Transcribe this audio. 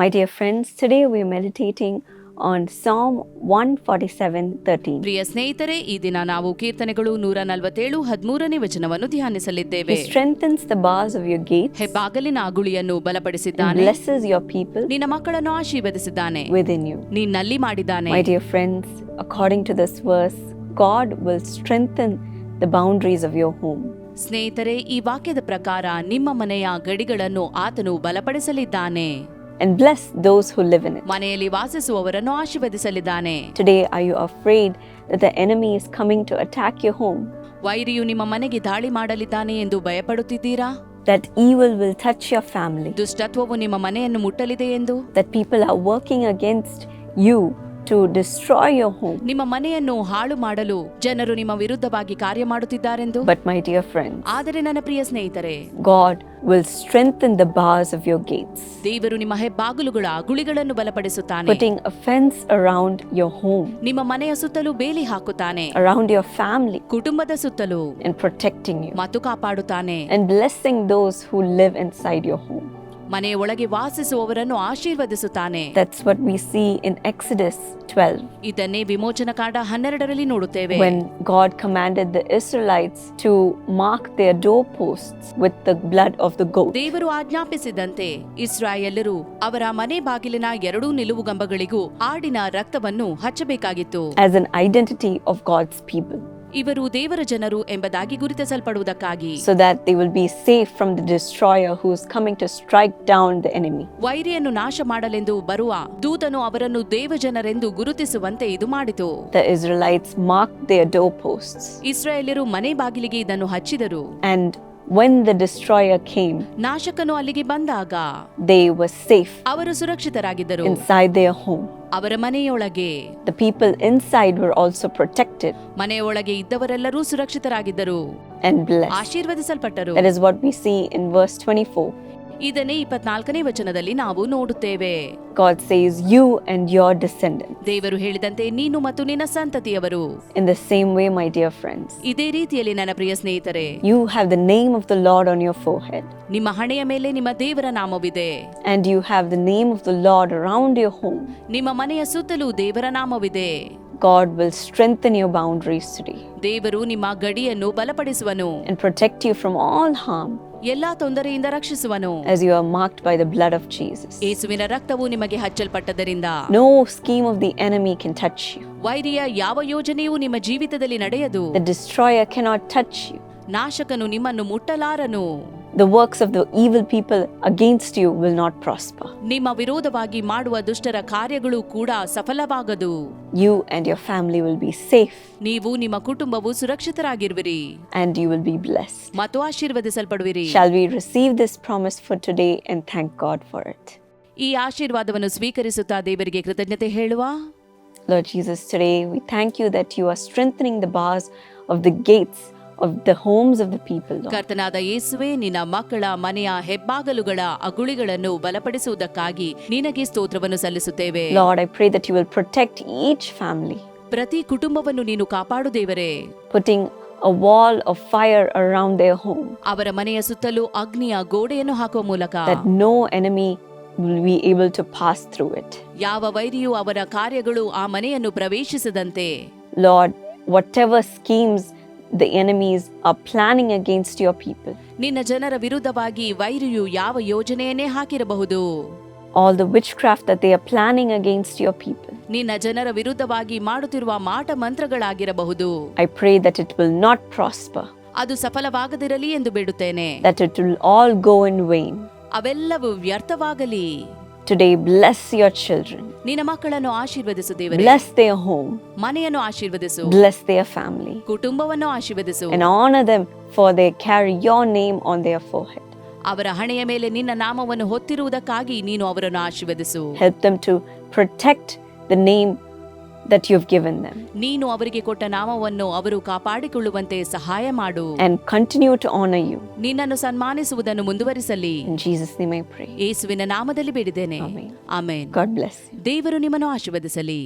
My dear friends, today we are meditating on Psalm 147:13. ಪ್ರಿಯ ಸ್ನೇಹಿತರೆ ಈ ದಿನ ನಾವು ಕೀರ್ತನೆಗಳು ನೂರ ನಲವತ್ತೇಳು ಹದಿಮೂರನೇ ವಚನವನ್ನು ಧ್ಯಾನಿಸಲಿದ್ದೇವೆ He strengthens the bars of your gates ಹೆಬ್ಬಾಗಲಿನ ಅಗುಳಿಯನ್ನು ಬಲಪಡಿಸಿದ್ದಾನೆ blesses your people ನಿನ್ನ ಮಕ್ಕಳನ್ನು ಆಶೀರ್ವದಿಸಿದ್ದಾನೆ within you. ನಿನ್ನಲ್ಲಿ ಮಾಡಿದ್ದಾನೆ My dear friends, according to this verse, God will strengthen the boundaries of your home. ಸ್ನೇಹಿತರೆ ಈ ವಾಕ್ಯದ ಪ್ರಕಾರ ನಿಮ್ಮ ಮನೆಯ ಗಡಿಗಳನ್ನು ಆತನು ಬಲಪಡಿಸಲಿದ್ದಾನೆ and bless those who live in it. ಮನೆಯಲ್ಲಿ ವಾಸಿಸುವವರನ್ನು ಆಶೀರ್ವದಿಸಲಿದ್ದಾನೆ Today, are you afraid that the enemy is coming to attack your home? ವೈರಿಯು ನಿಮ್ಮ ಮನೆಗೆ ದಾಳಿ ಮಾಡಲಿದ್ದಾನೆ ಎಂದು ಭಯಪಡುತ್ತಿದ್ದೀರಾ That evil will touch your family? ದುಷ್ಟತ್ವವು ನಿಮ್ಮ ಮನೆಯನ್ನು ಮುಟ್ಟಲಿದೆ ಎಂದು That people are working against you to destroy your home? ನಿಮ್ಮ ಮನೆಯನ್ನು ಹಾಳು ಮಾಡಲು ಜನರು ನಿಮ್ಮ ವಿರುದ್ಧವಾಗಿ ಕಾರ್ಯ ಮಾಡುತ್ತಿದ್ದಾರೆಂದು But, my dear friends, ಆದರೆ ನನ್ನ ಪ್ರಿಯ ಸ್ನೇಹಿತರೆ God will strengthen the bars of your gates, ದೇವರು ನಿಮ್ಮ ಹೆಬ್ಬಾಗಿಲುಗಳ ಗುಳಿಗಳನ್ನು ಬಲಪಡಿಸುತ್ತಾನೆ putting a fence around your home, ನಿಮ್ಮ ಮನೆಯ ಸುತ್ತಲೂ ಬೇಲಿ ಹಾಕುತ್ತಾನೆ around your family, ಕುಟುಂಬದ ಸುತ್ತಲೂ and protecting you, ಮತ್ತು ಕಾಪಾಡುತ್ತಾನೆ and blessing those who live inside your home. ಮನೆಯ ಒಳಗೆ ವಾಸಿಸುವವರನ್ನು ಆಶೀರ್ವದಿಸುತ್ತಾನೆ That's what we see in Exodus 12. ಇದನ್ನೇ ವಿಮೋಚನ ಕಾಂಡ ಹನ್ನೆರಡರಲ್ಲಿ ನೋಡುತ್ತೇವೆ when God commanded the Israelites to mark their doorposts with the blood of the goat. ದೇವರು ಆಜ್ಞಾಪಿಸಿದಂತೆ ಇಸ್ರಾಯೇಲರು ಅವರ ಮನೆ ಬಾಗಿಲಿನ ಎರಡೂ ನಿಲುವುಗಂಬಗಳಿಗೂ ಆಡಿನ ರಕ್ತವನ್ನು ಹಚ್ಚಬೇಕಾಗಿತ್ತು As an identity of God's people, ಇವರು ದೇವರ ಜನರು ಎಂಬುದಾಗಿ ಗುರುತಿಸಲ್ಪಡುವುದಕ್ಕಾಗಿ so that they will be safe from the destroyer who is coming to strike down the enemy. ವೈರಿಯನ್ನು ನಾಶ ಮಾಡಲೆಂದು ಬರುವ ದೂತನು ಅವರನ್ನು ದೇವಜನರೆಂದು ಗುರುತಿಸುವಂತೆ ಇದು ಮಾಡಿತು The Israelites marked their posts ಇಸ್ರಾಯೇಲ್ಯರು ಮನೆ ಬಾಗಿಲಿಗೆ ಇದನ್ನು ಹಚ್ಚಿದರು and when the destroyer came, ನಾಶಕನು ಅಲ್ಲಿಗೆ ಬಂದಾಗ they were safe ಅವರು ಸುರಕ್ಷಿತರಾಗಿದ್ದರು inside their home. ಅವರ ಮನೆಯೊಳಗೆ The people inside were also protected ಮನೆಯೊಳಗೆ ಇದ್ದವರೆಲ್ಲರೂ ಸುರಕ್ಷಿತರಾಗಿದ್ದರು and blessed. ಆಶೀರ್ವದಿಸಲ್ಪಟ್ಟರು That is what we see in verse 24. ಇದನ್ನೇ ಇಪ್ಪತ್ನಾಲ್ಕನೇ ವಚನದಲ್ಲಿ ನಾವು ನೋಡುತ್ತೇವೆ God says, You and your descendants. ದೇವರು ಹೇಳಿದಂತೆ ನೀನು ಮತ್ತು ನಿನ್ನ ಸಂತತಿಯವರು In the same way, my dear friends, ಇದೇ ರೀತಿಯಲ್ಲಿ ನನ್ನ ಪ್ರಿಯ ಸ್ನೇಹಿತರೆ you have the name of the Lord on your forehead, ನಿಮ್ಮ ಹಣೆಯ ಮೇಲೆ ನಿಮ್ಮ ದೇವರ ನಾಮವಿದೆ and you have the name of the Lord around your home. ನಿಮ್ಮ ಮನೆಯ ಸುತ್ತಲೂ ದೇವರ ನಾಮವಿದೆ God will strengthen your boundaries today ದೇವರು ನಿಮ್ಮ ಗಡಿಯನ್ನು ಬಲಪಡಿಸುವನು and protect you from all harm ಎಲ್ಲಾ ತೊಂದರೆಯಿಂದ ರಕ್ಷಿಸುವನು as you are marked by the blood of Jesus. ಯೇಸುವಿನ ರಕ್ತವು ನಿಮಗೆ ಹಚ್ಚಲ್ಪಟ್ಟದರಿಂದ No scheme of the enemy can touch you, ವೈರಿಯ ಯಾವ ಯೋಜನೆಯೂ ನಿಮ್ಮ ಜೀವಿತದಲ್ಲಿ ನಡೆಯದು the destroyer cannot touch you. ನಾಶಕನು ನಿಮ್ಮನ್ನು ಮುಟ್ಟಲಾರನು The works of the evil people against you will not prosper. ನಿಮ್ಮ ವಿರೋಧವಾಗಿ ಮಾಡುವ ದುಷ್ಟರ ಕಾರ್ಯಗಳು ಕೂಡ ಸಫಲವಾಗದು You and your family will be safe ನೀವು ನಿಮ್ಮ ಕುಟುಂಬವು ಸುರಕ್ಷಿತರಾಗಿರುವಿರಿ and you will be blessed. ಮತ್ತು ಆಶೀರ್ವದಿಸಲ್ಪಡುವಿರಿ Shall we receive this promise for today and thank God for it? ಈ ಆಶೀರ್ವಾದವನ್ನು ಸ್ವೀಕರಿಸುತ್ತಾ ದೇವರಿಗೆ ಕೃತಜ್ಞತೆ ಹೇಳುವ Lord Jesus, today we thank you that you are strengthening the bars of the gates the homes of the people ಕರ್ತನಾದ ಯೇಸುವೆ ನಿನ್ನ ಮಕ್ಕಳ ಮನೆಯ ಹೆಬ್ಬಾಗಲುಗಳ ಅಗುಳಿಗಳನ್ನು ಬಲಪಡಿಸುವುದಕ್ಕಾಗಿ ನಿನಗೆ ಸ್ತೋತ್ರವನ್ನು ಸಲ್ಲಿಸುತ್ತೇವೆ. Lord I pray that you will protect each family ಪ್ರತಿ ಕುಟುಂಬವನ್ನು ನೀನು ಕಾಪಾಡು ದೇವರೇ. Putting a wall of fire around their home ಅವರ ಮನೆಯ ಸುತ್ತಲೂ ಅಗ್ನಿಯ ಗೋಡೆಯನ್ನು ಹಾಕುವ ಮೂಲಕ that no enemy will be able to pass through it ಯಾವ ವೈರಿಯು ಅವರ ಕಾರ್ಯಗಳು ಆ ಮನೆಯನ್ನು ಪ್ರವೇಶಿಸದಂತೆ. Lord whatever schemes the enemies are planning against your people, ನಿನ್ನ ಜನರ ವಿರುದ್ಧವಾಗಿ ವೈರಿಯು ಯಾವ ಯೋಜನೆಯನ್ನೇ ಹಾಕಿರಬಹುದು all the witchcraft that they are planning against your people, ನಿನ್ನ ಜನರ ವಿರುದ್ಧವಾಗಿ ಮಾಡುತ್ತಿರುವ ಮಾಟ ಮಂತ್ರಗಳಾಗಿರಬಹುದು I pray that it will not prosper, ಅದು ಸಫಲವಾಗದಿರಲಿ ಎಂದು ಬೇಡುತ್ತೇನೆ that it will all go in vain. ಅವೆಲ್ಲವೂ ವ್ಯರ್ಥವಾಗಲಿ Today, bless your children, ನಿನ್ನ ಮಕ್ಕಳನ್ನು ಆಶೀರ್ವದಿಸು ದೇವರೇ bless their home, ಮನೆಯನ್ನು ಆಶೀರ್ವದಿಸು bless their family, ಕುಟುಂಬವನ್ನು ಆಶೀರ್ವದಿಸು and honor them for they carry your name on their forehead. ಅವರ ಹಣೆಯ ಮೇಲೆ ನಿನ್ನ ನಾಮವನ್ನು ಹೊತ್ತಿರುವುದಕ್ಕಾಗಿ ನೀನು ಅವರನ್ನು ಆಶೀರ್ವದಿಸು Help them to protect the name that you've given them ನೀನು ಅವರಿಗೆ ಕೊಟ್ಟ ನಾಮವನ್ನು ಅವರು ಕಾಪಾಡಿಕೊಳ್ಳುವಂತೆ ಸಹಾಯ ಮಾಡು and continue to honor you. ನಿನ್ನನ್ನು ಸನ್ಮಾನಿಸುವುದನ್ನು ಮುಂದುವರಿಸಲಿ In Jesus' name I pray. ಯೇಸುವಿನ ನಾಮದಲ್ಲಿ ಬೇಡಿದ್ದೇನೆ Amen. Amen God bless you. ದೇವರು ನಿಮ್ಮನ್ನು ಆಶೀರ್ವದಿಸಲಿ